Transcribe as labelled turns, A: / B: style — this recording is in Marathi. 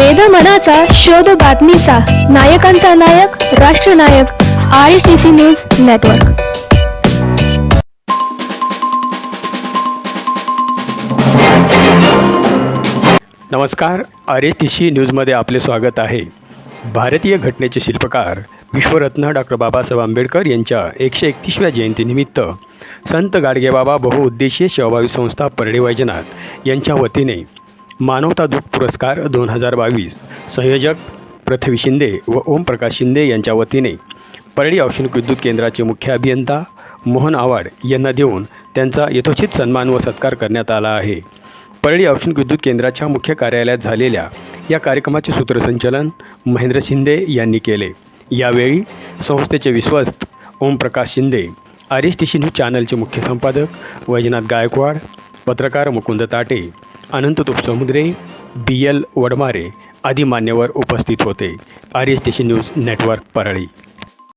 A: वेद मनाचा शोध बातमीचा. नायकांचा नायक राष्ट्रनायक I C C news network
B: नमस्कार. आर एस टी सी न्यूजमध्ये आपले स्वागत आहे. भारतीय घटनेचे शिल्पकार विश्वरत्न डॉक्टर बाबासाहेब आंबेडकर यांच्या एकशे एकतीसव्या जयंतीनिमित्त संत गाडगेबाबा बहुउद्देशीय सहभावी संस्था परळी वैजनाथ यांच्या वतीने मानवता दूत पुरस्कार दोन हजार बावीस. संयोजक पृथ्वी शिंदे व ओमप्रकाश शिंदे यांच्या वतीने परळी औष्णिक विद्युत केंद्राचे मुख्य अभियंता मोहन आवाड यांना देऊन त्यांचा यथोचित सन्मान व सत्कार करण्यात आला आहे. परळी औष्णिक विद्युत केंद्राच्या मुख्य कार्यालयात झालेल्या या कार्यक्रमाचे सूत्रसंचालन महेंद्र शिंदे यांनी केले. यावेळी संस्थेचे विश्वस्त Omprakash Shinde R S T C news चॅनलचे मुख्य संपादक वैजनाथ गायकवाड पत्रकार मुकुंद ताटे अनंत तुपसमुद्रे बी एल वडमारे आदी मान्यवर उपस्थित होते. R S T C news network Parli.